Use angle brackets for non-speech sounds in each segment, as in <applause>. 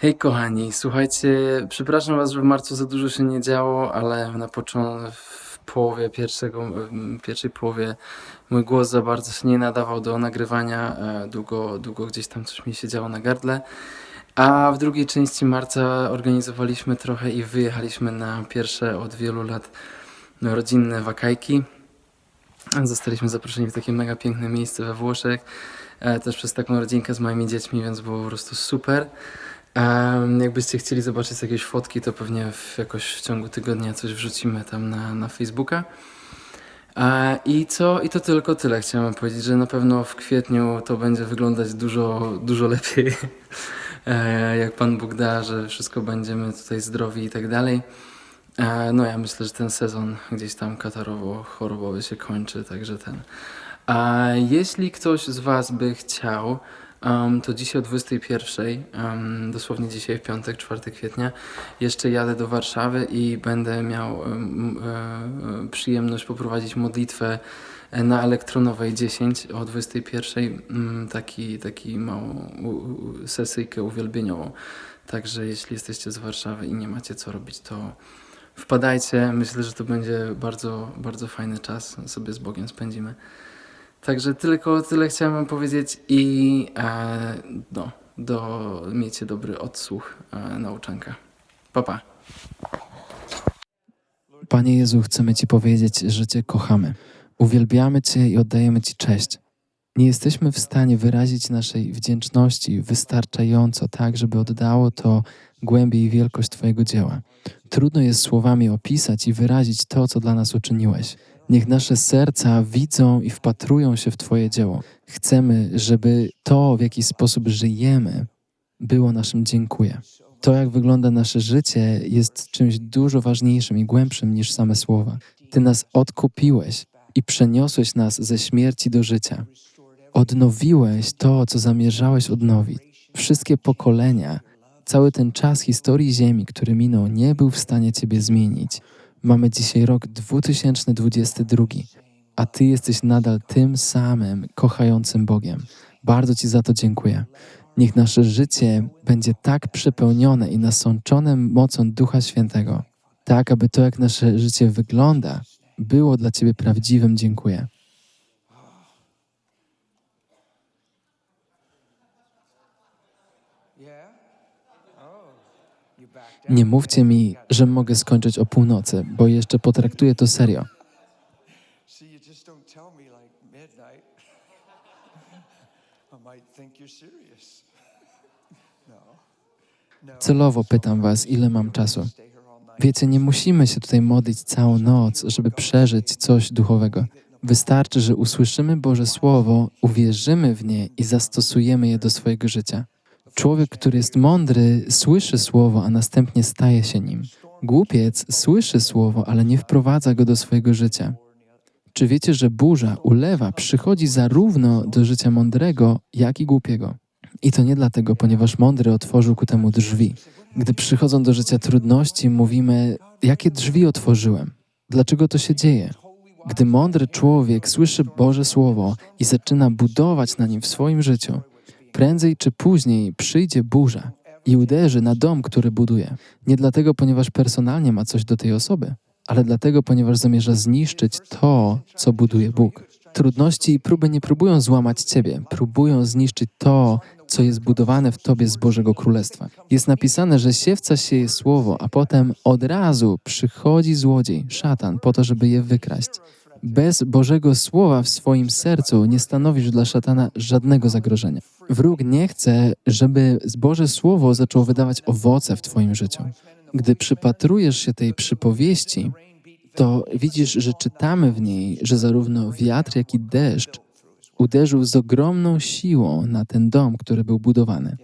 Hej kochani, słuchajcie, przepraszam was, że w marcu za dużo się nie działo, ale na początku, w połowie pierwszego, pierwszej połowie mój głos za bardzo się nie nadawał do nagrywania, e, długo, długo gdzieś tam coś mi się działo na gardle. A w drugiej części marca organizowaliśmy trochę i wyjechaliśmy na pierwsze od wielu lat rodzinne wakajki. Zostaliśmy zaproszeni w takie mega piękne miejsce we Włoszech, e, też przez taką rodzinkę z moimi dziećmi, więc było po prostu super. Em, jakbyście chcieli zobaczyć jakieś fotki, to pewnie w, jakoś w ciągu tygodnia coś wrzucimy tam na, na Facebooka. E, I co? I to tylko tyle. Chciałem powiedzieć, że na pewno w kwietniu to będzie wyglądać dużo, dużo lepiej. <laughs> E, jak Pan Bóg da, że wszystko będziemy tutaj zdrowi i tak dalej. E, No ja myślę, że ten sezon gdzieś tam katarowo-chorobowy się kończy, także ten. A jeśli ktoś z Was by chciał, em, to dzisiaj o 21, em, dosłownie dzisiaj w piątek, 4 kwietnia, jeszcze jadę do Warszawy i będę miał e, przyjemność poprowadzić modlitwę e, na Elektronowej 10 o 21, mm, taki, taki małą sesyjkę uwielbieniową. Także jeśli jesteście z Warszawy i nie macie co robić, to wpadajcie. Myślę, że to będzie bardzo, bardzo fajny czas. Sobie z Bogiem spędzimy. Także tylko tyle chciałem powiedzieć i e, no, do, miejcie dobry odsłuch e, nauczanka. Pa, pa. Panie Jezu, chcemy Ci powiedzieć, że Cię kochamy. Uwielbiamy Cię i oddajemy Ci cześć. Nie jesteśmy w stanie wyrazić naszej wdzięczności wystarczająco tak, żeby oddało to głębię i wielkość Twojego dzieła. Trudno jest słowami opisać i wyrazić to, co dla nas uczyniłeś. Niech nasze serca widzą i wpatrują się w Twoje dzieło. Chcemy, żeby to, w jaki sposób żyjemy, było naszym dziękuję. To, jak wygląda nasze życie, jest czymś dużo ważniejszym i głębszym niż same słowa. Ty nas odkupiłeś i przeniosłeś nas ze śmierci do życia. Odnowiłeś to, co zamierzałeś odnowić. Wszystkie pokolenia, cały ten czas historii Ziemi, który minął, nie był w stanie Ciebie zmienić. Mamy dzisiaj rok 2022, a Ty jesteś nadal tym samym kochającym Bogiem. Bardzo Ci za to dziękuję. Niech nasze życie będzie tak przepełnione i nasączone mocą Ducha Świętego, tak aby to, jak nasze życie wygląda, było dla Ciebie prawdziwym dziękuję. Nie mówcie mi, że mogę skończyć o północy, bo jeszcze potraktuję to serio. <laughs> <laughs> No. No. Celowo pytam Was, ile mam czasu. Wiecie, nie musimy się tutaj modlić całą noc, żeby przeżyć coś duchowego. Wystarczy, że usłyszymy Boże Słowo, uwierzymy w nie i zastosujemy je do swojego życia. Człowiek, który jest mądry, słyszy Słowo, a następnie staje się nim. Głupiec słyszy Słowo, ale nie wprowadza go do swojego życia. Czy wiecie, że burza, ulewa przychodzi zarówno do życia mądrego, jak i głupiego? I to nie dlatego, ponieważ mądry otworzył ku temu drzwi. Gdy przychodzą do życia trudności, mówimy: Jakie drzwi otworzyłem? Dlaczego to się dzieje? Gdy mądry człowiek słyszy Boże Słowo i zaczyna budować na nim w swoim życiu, prędzej czy później przyjdzie burza i uderzy na dom, który buduje. Nie dlatego, ponieważ personalnie ma coś do tej osoby, ale dlatego, ponieważ zamierza zniszczyć to, co buduje Bóg. Trudności i próby nie próbują złamać ciebie, próbują zniszczyć to, co jest budowane w tobie z Bożego Królestwa. Jest napisane, że siewca sieje słowo, a potem od razu przychodzi złodziej, szatan, po to, żeby je wykraść. Bez Bożego Słowa w swoim sercu nie stanowisz dla szatana żadnego zagrożenia. Wróg nie chce, żeby Boże Słowo zaczęło wydawać owoce w Twoim życiu. Gdy przypatrujesz się tej przypowieści, to widzisz, że czytamy w niej, że zarówno wiatr, jak i deszcz uderzył z ogromną siłą na ten dom, który był budowany.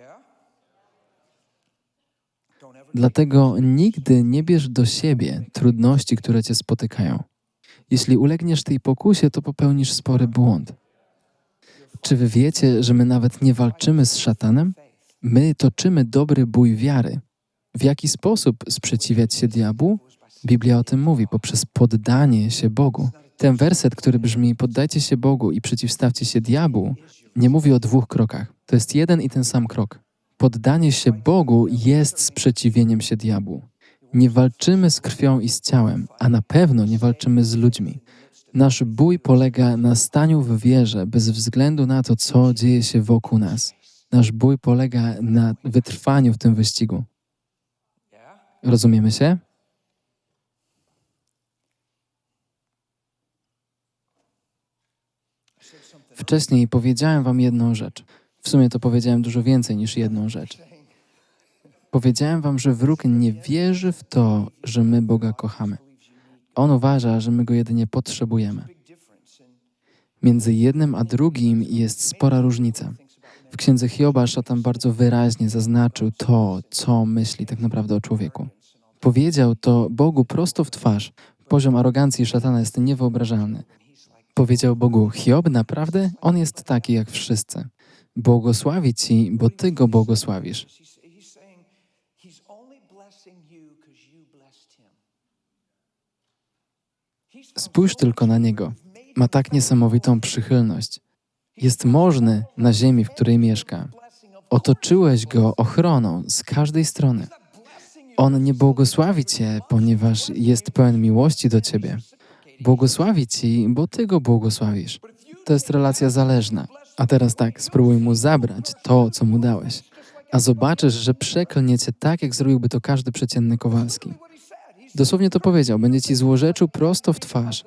Dlatego nigdy nie bierz do siebie trudności, które cię spotykają. Jeśli ulegniesz tej pokusie, to popełnisz spory błąd. Czy wy wiecie, że my nawet nie walczymy z szatanem? My toczymy dobry bój wiary. W jaki sposób sprzeciwiać się diabłu? Biblia o tym mówi poprzez poddanie się Bogu. Ten werset, który brzmi: Poddajcie się Bogu i przeciwstawcie się diabłu, nie mówi o dwóch krokach. To jest jeden i ten sam krok. Poddanie się Bogu jest sprzeciwieniem się diabłu. Nie walczymy z krwią i z ciałem, a na pewno nie walczymy z ludźmi. Nasz bój polega na staniu w wierze bez względu na to, co dzieje się wokół nas. Nasz bój polega na wytrwaniu w tym wyścigu. Rozumiemy się? Wcześniej powiedziałem Wam jedną rzecz. W sumie to powiedziałem dużo więcej niż jedną rzecz. Powiedziałem Wam, że wróg nie wierzy w to, że my Boga kochamy. On uważa, że my go jedynie potrzebujemy. Między jednym a drugim jest spora różnica. W księdze Hioba szatan bardzo wyraźnie zaznaczył to, co myśli tak naprawdę o człowieku. Powiedział to Bogu prosto w twarz. Poziom arogancji szatana jest niewyobrażalny. Powiedział Bogu: Hiob, naprawdę? On jest taki jak wszyscy. Błogosławi ci, bo ty go błogosławisz. Spójrz tylko na niego. Ma tak niesamowitą przychylność. Jest możny na ziemi, w której mieszka. Otoczyłeś go ochroną z każdej strony. On nie błogosławi cię, ponieważ jest pełen miłości do ciebie. Błogosławi ci, bo ty go błogosławisz. To jest relacja zależna. A teraz tak, spróbuj mu zabrać to, co mu dałeś. A zobaczysz, że przeklnie cię tak, jak zrobiłby to każdy przeciętny Kowalski. Dosłownie to powiedział, będzie ci złorzeczył prosto w twarz,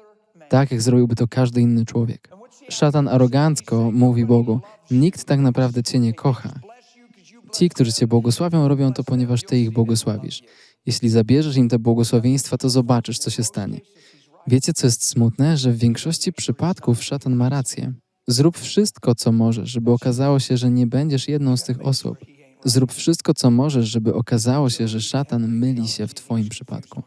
tak jak zrobiłby to każdy inny człowiek. Szatan arogancko mówi Bogu, nikt tak naprawdę cię nie kocha. Ci, którzy cię błogosławią, robią to, ponieważ ty ich błogosławisz. Jeśli zabierzesz im te błogosławieństwa, to zobaczysz, co się stanie. Wiecie, co jest smutne? Że w większości przypadków szatan ma rację. Zrób wszystko, co możesz, żeby okazało się, że nie będziesz jedną z tych osób. Zrób wszystko, co możesz, żeby okazało się, że szatan myli się w Twoim przypadku.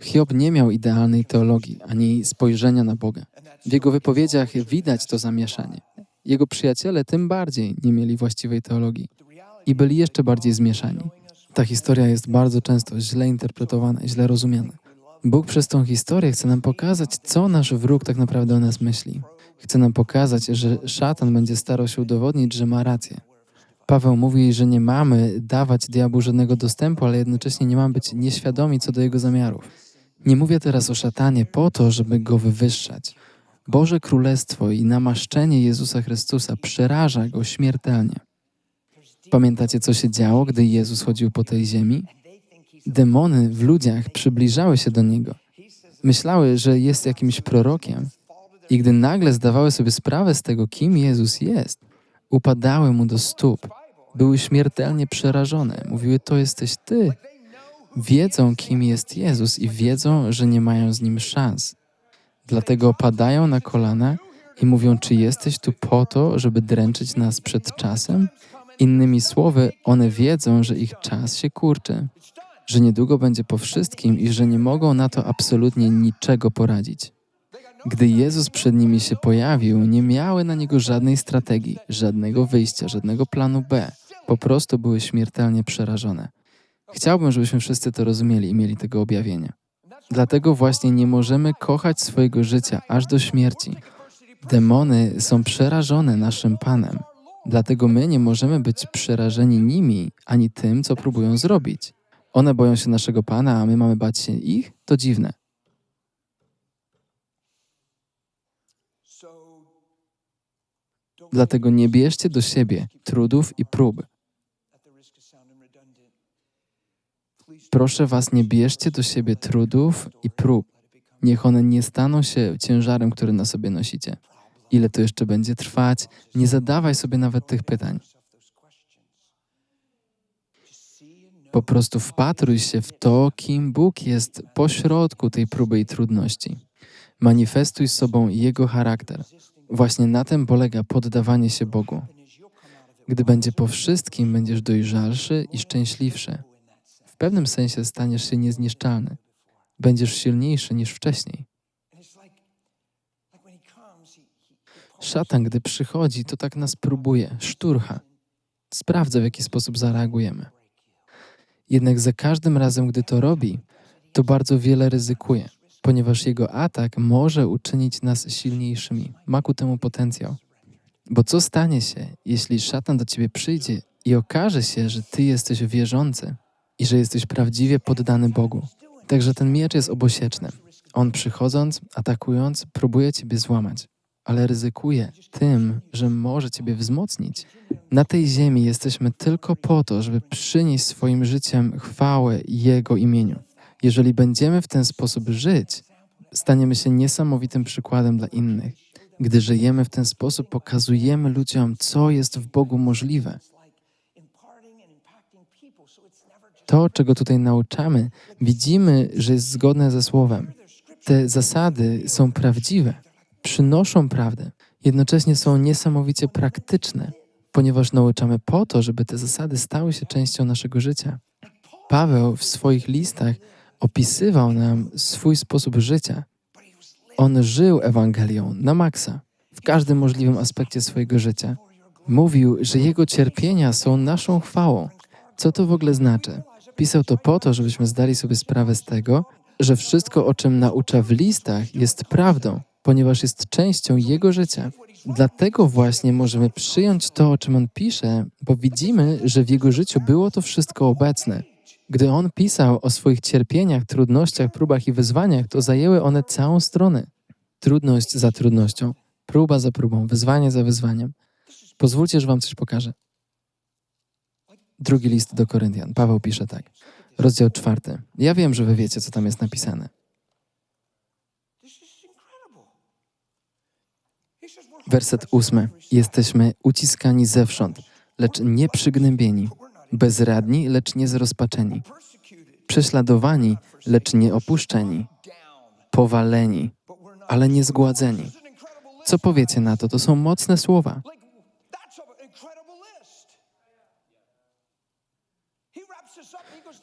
Hiob nie miał idealnej teologii ani spojrzenia na Boga. W jego wypowiedziach widać to zamieszanie. Jego przyjaciele tym bardziej nie mieli właściwej teologii i byli jeszcze bardziej zmieszani. Ta historia jest bardzo często źle interpretowana i źle rozumiana. Bóg przez tą historię chce nam pokazać, co nasz wróg tak naprawdę o nas myśli. Chce nam pokazać, że szatan będzie starał się udowodnić, że ma rację. Paweł mówi, że nie mamy dawać diabłu żadnego dostępu, ale jednocześnie nie mamy być nieświadomi co do jego zamiarów. Nie mówię teraz o szatanie po to, żeby go wywyższać. Boże Królestwo i namaszczenie Jezusa Chrystusa przeraża go śmiertelnie. Pamiętacie, co się działo, gdy Jezus chodził po tej ziemi? Demony w ludziach przybliżały się do niego. Myślały, że jest jakimś prorokiem. I gdy nagle zdawały sobie sprawę z tego, kim Jezus jest, upadały mu do stóp. Były śmiertelnie przerażone. Mówiły: To jesteś ty. Wiedzą, kim jest Jezus i wiedzą, że nie mają z nim szans. Dlatego padają na kolana i mówią: Czy jesteś tu po to, żeby dręczyć nas przed czasem? Innymi słowy, one wiedzą, że ich czas się kurczy, że niedługo będzie po wszystkim i że nie mogą na to absolutnie niczego poradzić. Gdy Jezus przed nimi się pojawił, nie miały na niego żadnej strategii, żadnego wyjścia, żadnego planu B. Po prostu były śmiertelnie przerażone. Chciałbym, żebyśmy wszyscy to rozumieli i mieli tego objawienia. Dlatego właśnie nie możemy kochać swojego życia aż do śmierci. Demony są przerażone naszym Panem. Dlatego my nie możemy być przerażeni nimi ani tym, co próbują zrobić. One boją się naszego Pana, a my mamy bać się ich? To dziwne. Dlatego nie bierzcie do siebie trudów i prób. Proszę Was, nie bierzcie do siebie trudów i prób. Niech one nie staną się ciężarem, który na sobie nosicie. Ile to jeszcze będzie trwać? Nie zadawaj sobie nawet tych pytań. Po prostu wpatruj się w to, kim Bóg jest pośrodku tej próby i trudności. Manifestuj sobą Jego charakter. Właśnie na tym polega poddawanie się Bogu. Gdy będzie po wszystkim, będziesz dojrzalszy i szczęśliwszy. Pewnym sensie staniesz się niezniszczalny. Będziesz silniejszy niż wcześniej. Szatan, gdy przychodzi, to tak nas próbuje, szturcha. Sprawdza, w jaki sposób zareagujemy. Jednak za każdym razem, gdy to robi, to bardzo wiele ryzykuje, ponieważ jego atak może uczynić nas silniejszymi. Ma ku temu potencjał. Bo co stanie się, jeśli szatan do ciebie przyjdzie i okaże się, że Ty jesteś wierzący i że jesteś prawdziwie poddany Bogu. Także ten miecz jest obosieczny. On przychodząc, atakując, próbuje Ciebie złamać, ale ryzykuje tym, że może Ciebie wzmocnić. Na tej ziemi jesteśmy tylko po to, żeby przynieść swoim życiem chwałę Jego imieniu. Jeżeli będziemy w ten sposób żyć, staniemy się niesamowitym przykładem dla innych. Gdy żyjemy w ten sposób, pokazujemy ludziom, co jest w Bogu możliwe. To, czego tutaj nauczamy, widzimy, że jest zgodne ze Słowem. Te zasady są prawdziwe, przynoszą prawdę, jednocześnie są niesamowicie praktyczne, ponieważ nauczamy po to, żeby te zasady stały się częścią naszego życia. Paweł w swoich listach opisywał nam swój sposób życia. On żył Ewangelią na maksa, w każdym możliwym aspekcie swojego życia. Mówił, że jego cierpienia są naszą chwałą. Co to w ogóle znaczy? Pisał to po to, żebyśmy zdali sobie sprawę z tego, że wszystko, o czym naucza w listach, jest prawdą, ponieważ jest częścią jego życia. Dlatego właśnie możemy przyjąć to, o czym on pisze, bo widzimy, że w jego życiu było to wszystko obecne. Gdy on pisał o swoich cierpieniach, trudnościach, próbach i wyzwaniach, to zajęły one całą stronę. Trudność za trudnością, próba za próbą, wyzwanie za wyzwaniem. Pozwólcie, że wam coś pokażę. Drugi list do Koryntian. Paweł pisze tak. Rozdział czwarty. Ja wiem, że wy wiecie, co tam jest napisane. Werset ósmy. Jesteśmy uciskani zewsząd, lecz nie przygnębieni, bezradni, lecz nie zrozpaczeni, prześladowani, lecz nie opuszczeni, powaleni, ale nie zgładzeni. Co powiecie na to? To są mocne słowa.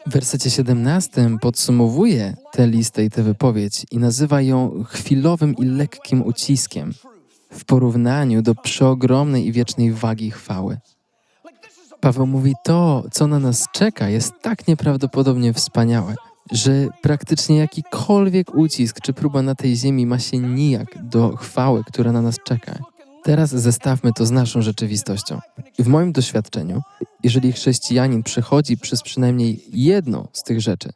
W wersecie 17 podsumowuje tę listę i tę wypowiedź i nazywa ją chwilowym i lekkim uciskiem w porównaniu do przeogromnej i wiecznej wagi chwały. Paweł mówi, to, co na nas czeka, jest tak nieprawdopodobnie wspaniałe, że praktycznie jakikolwiek ucisk czy próba na tej ziemi ma się nijak do chwały, która na nas czeka. Teraz zestawmy to z naszą rzeczywistością. W moim doświadczeniu, jeżeli chrześcijanin przechodzi przez przynajmniej jedną z tych rzeczy,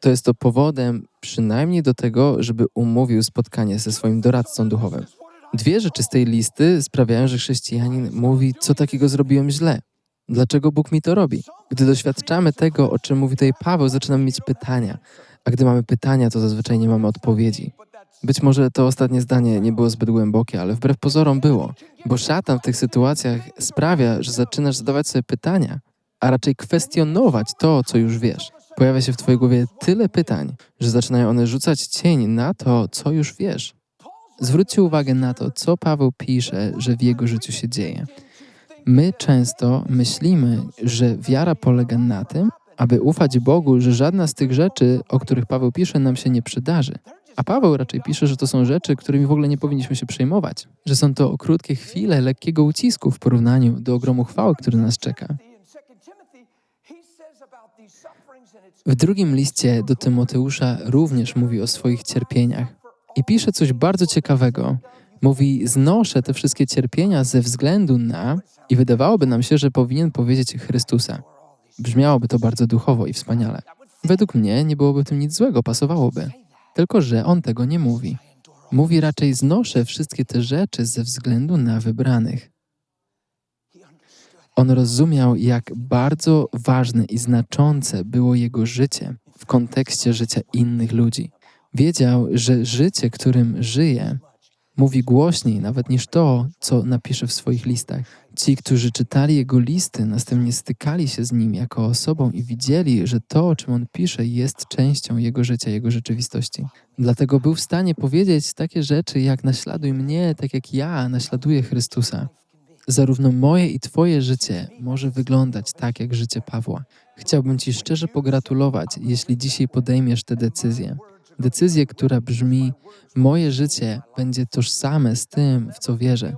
to jest to powodem przynajmniej do tego, żeby umówił spotkanie ze swoim doradcą duchowym. Dwie rzeczy z tej listy sprawiają, że chrześcijanin mówi, co takiego zrobiłem źle. Dlaczego Bóg mi to robi? Gdy doświadczamy tego, o czym mówi tutaj Paweł, zaczynamy mieć pytania. A gdy mamy pytania, to zazwyczaj nie mamy odpowiedzi. Być może to ostatnie zdanie nie było zbyt głębokie, ale wbrew pozorom było. Bo szatan w tych sytuacjach sprawia, że zaczynasz zadawać sobie pytania, a raczej kwestionować to, co już wiesz. Pojawia się w Twojej głowie tyle pytań, że zaczynają one rzucać cień na to, co już wiesz. Zwróćcie uwagę na to, co Paweł pisze, że w jego życiu się dzieje. My często myślimy, że wiara polega na tym, aby ufać Bogu, że żadna z tych rzeczy, o których Paweł pisze, nam się nie przydarzy. A Paweł raczej pisze, że to są rzeczy, którymi w ogóle nie powinniśmy się przejmować, że są to krótkie chwile lekkiego ucisku w porównaniu do ogromu chwały, który nas czeka. W drugim liście do Tymoteusza również mówi o swoich cierpieniach i pisze coś bardzo ciekawego. Mówi: Znoszę te wszystkie cierpienia ze względu na, i wydawałoby nam się, że powinien powiedzieć Chrystusa. Brzmiałoby to bardzo duchowo i wspaniale. Według mnie nie byłoby w tym nic złego, pasowałoby. Tylko, że on tego nie mówi. Mówi raczej: Znoszę wszystkie te rzeczy ze względu na wybranych. On rozumiał, jak bardzo ważne i znaczące było jego życie w kontekście życia innych ludzi. Wiedział, że życie, którym żyje, mówi głośniej nawet niż to, co napisze w swoich listach. Ci, którzy czytali jego listy, następnie stykali się z nim jako osobą i widzieli, że to, o czym on pisze, jest częścią jego życia, jego rzeczywistości. Dlatego był w stanie powiedzieć takie rzeczy jak naśladuj mnie, tak jak ja naśladuję Chrystusa. Zarówno moje i Twoje życie może wyglądać tak jak życie Pawła. Chciałbym Ci szczerze pogratulować, jeśli dzisiaj podejmiesz tę decyzję. Decyzję, która brzmi: Moje życie będzie tożsame z tym, w co wierzę.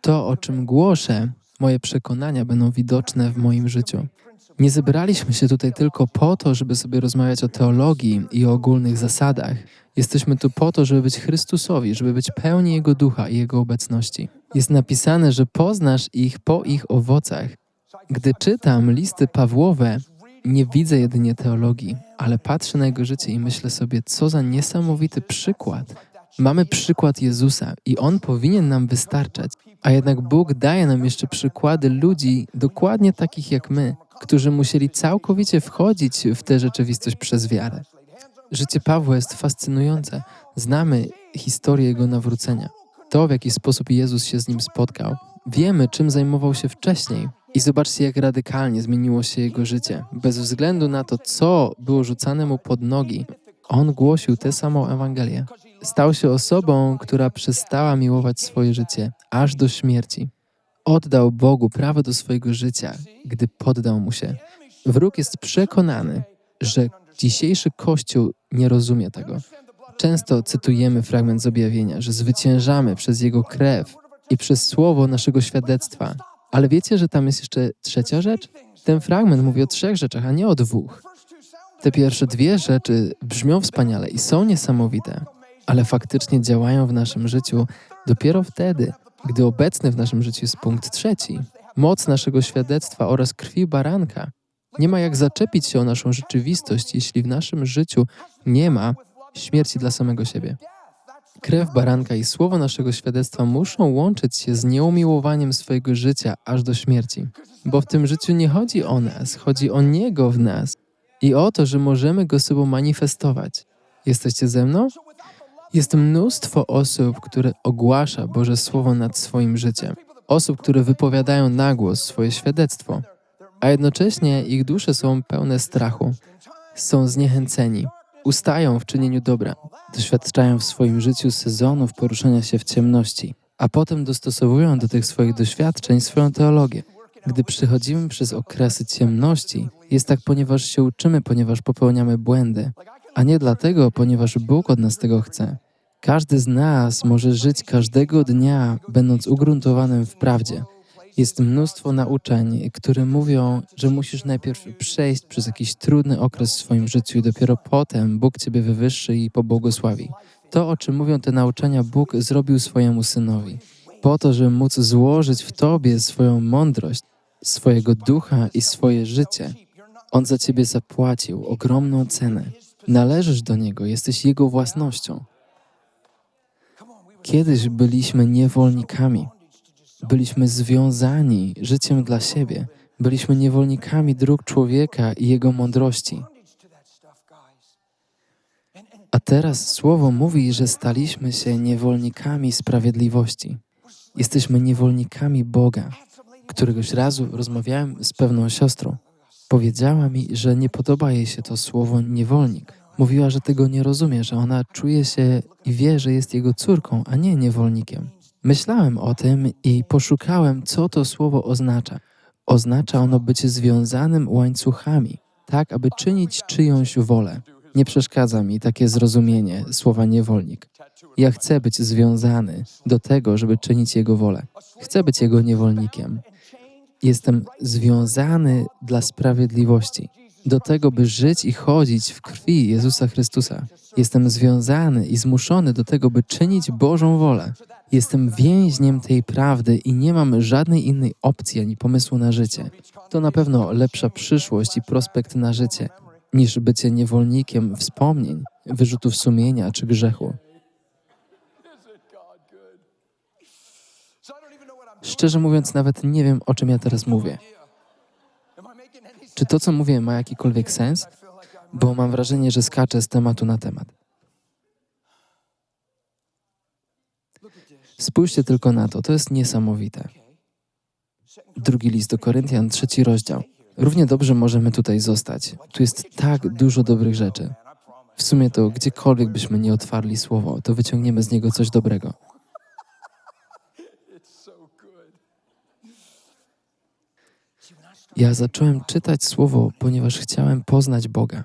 To, o czym głoszę, moje przekonania będą widoczne w moim życiu. Nie zebraliśmy się tutaj tylko po to, żeby sobie rozmawiać o teologii i o ogólnych zasadach. Jesteśmy tu po to, żeby być Chrystusowi, żeby być pełni Jego ducha i Jego obecności. Jest napisane, że poznasz ich po ich owocach. Gdy czytam listy Pawłowe, nie widzę jedynie teologii, ale patrzę na jego życie i myślę sobie, co za niesamowity przykład. Mamy przykład Jezusa i on powinien nam wystarczać, a jednak Bóg daje nam jeszcze przykłady ludzi dokładnie takich jak my, którzy musieli całkowicie wchodzić w tę rzeczywistość przez wiarę. Życie Pawła jest fascynujące. Znamy historię jego nawrócenia. To, w jaki sposób Jezus się z nim spotkał. Wiemy, czym zajmował się wcześniej. I zobaczcie, jak radykalnie zmieniło się jego życie. Bez względu na to, co było rzucane mu pod nogi, on głosił tę samą Ewangelię. Stał się osobą, która przestała miłować swoje życie aż do śmierci. Oddał Bogu prawo do swojego życia, gdy poddał mu się. Wróg jest przekonany, że dzisiejszy Kościół nie rozumie tego. Często cytujemy fragment z objawienia, że zwyciężamy przez Jego krew i przez słowo naszego świadectwa. Ale wiecie, że tam jest jeszcze trzecia rzecz? Ten fragment mówi o trzech rzeczach, a nie o dwóch. Te pierwsze dwie rzeczy brzmią wspaniale i są niesamowite, ale faktycznie działają w naszym życiu dopiero wtedy, gdy obecny w naszym życiu jest punkt trzeci moc naszego świadectwa oraz krwi baranka. Nie ma jak zaczepić się o naszą rzeczywistość, jeśli w naszym życiu nie ma śmierci dla samego siebie. Krew baranka i słowo naszego świadectwa muszą łączyć się z nieumiłowaniem swojego życia aż do śmierci. Bo w tym życiu nie chodzi o nas, chodzi o Niego w nas i o to, że możemy Go sobą manifestować. Jesteście ze mną? Jest mnóstwo osób, które ogłasza Boże Słowo nad swoim życiem. Osób, które wypowiadają na głos swoje świadectwo, a jednocześnie ich dusze są pełne strachu. Są zniechęceni, ustają w czynieniu dobra, doświadczają w swoim życiu sezonów poruszania się w ciemności, a potem dostosowują do tych swoich doświadczeń swoją teologię. Gdy przechodzimy przez okresy ciemności, jest tak, ponieważ się uczymy, ponieważ popełniamy błędy, a nie dlatego, ponieważ Bóg od nas tego chce. Każdy z nas może żyć każdego dnia, będąc ugruntowanym w prawdzie. Jest mnóstwo nauczeń, które mówią, że musisz najpierw przejść przez jakiś trudny okres w swoim życiu i dopiero potem Bóg Ciebie wywyższy i pobłogosławi. To, o czym mówią te nauczania, Bóg zrobił swojemu synowi. Po to, żeby móc złożyć w Tobie swoją mądrość, swojego ducha i swoje życie. On za Ciebie zapłacił ogromną cenę. Należysz do Niego, jesteś Jego własnością. Kiedyś byliśmy niewolnikami. Byliśmy związani życiem dla siebie. Byliśmy niewolnikami dróg człowieka i jego mądrości. A teraz słowo mówi, że staliśmy się niewolnikami sprawiedliwości. Jesteśmy niewolnikami Boga. Któregoś razu rozmawiałem z pewną siostrą. Powiedziała mi, że nie podoba jej się to słowo niewolnik. Mówiła, że tego nie rozumie, że ona czuje się i wie, że jest jego córką, a nie niewolnikiem. Myślałem o tym i poszukałem, co to słowo oznacza. Oznacza ono bycie związanym łańcuchami, tak aby czynić czyjąś wolę. Nie przeszkadza mi takie zrozumienie słowa niewolnik. Ja chcę być związany do tego, żeby czynić Jego wolę. Chcę być Jego niewolnikiem. Jestem związany dla sprawiedliwości, do tego, by żyć i chodzić w krwi Jezusa Chrystusa. Jestem związany i zmuszony do tego, by czynić Bożą wolę. Jestem więźniem tej prawdy i nie mam żadnej innej opcji ani pomysłu na życie. To na pewno lepsza przyszłość i prospekt na życie, niż bycie niewolnikiem wspomnień, wyrzutów sumienia czy grzechu. Szczerze mówiąc, nawet nie wiem, o czym ja teraz mówię. Czy to, co mówię, ma jakikolwiek sens? Bo mam wrażenie, że skaczę z tematu na temat. Spójrzcie tylko na to, to jest niesamowite. Drugi list do Koryntian, trzeci rozdział. Równie dobrze możemy tutaj zostać. Tu jest tak dużo dobrych rzeczy. W sumie to gdziekolwiek byśmy nie otwarli słowo, to wyciągniemy z niego coś dobrego. Ja zacząłem czytać słowo, ponieważ chciałem poznać Boga.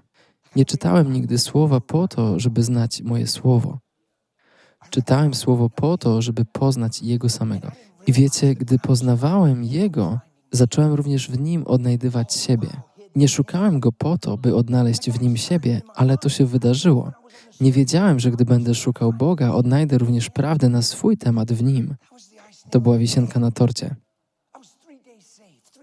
Nie czytałem nigdy słowa po to, żeby znać moje słowo. Czytałem słowo po to, żeby poznać Jego samego. I wiecie, gdy poznawałem Jego, zacząłem również w nim odnajdywać siebie. Nie szukałem go po to, by odnaleźć w nim siebie, ale to się wydarzyło. Nie wiedziałem, że gdy będę szukał Boga, odnajdę również prawdę na swój temat w nim. To była wisienka na torcie.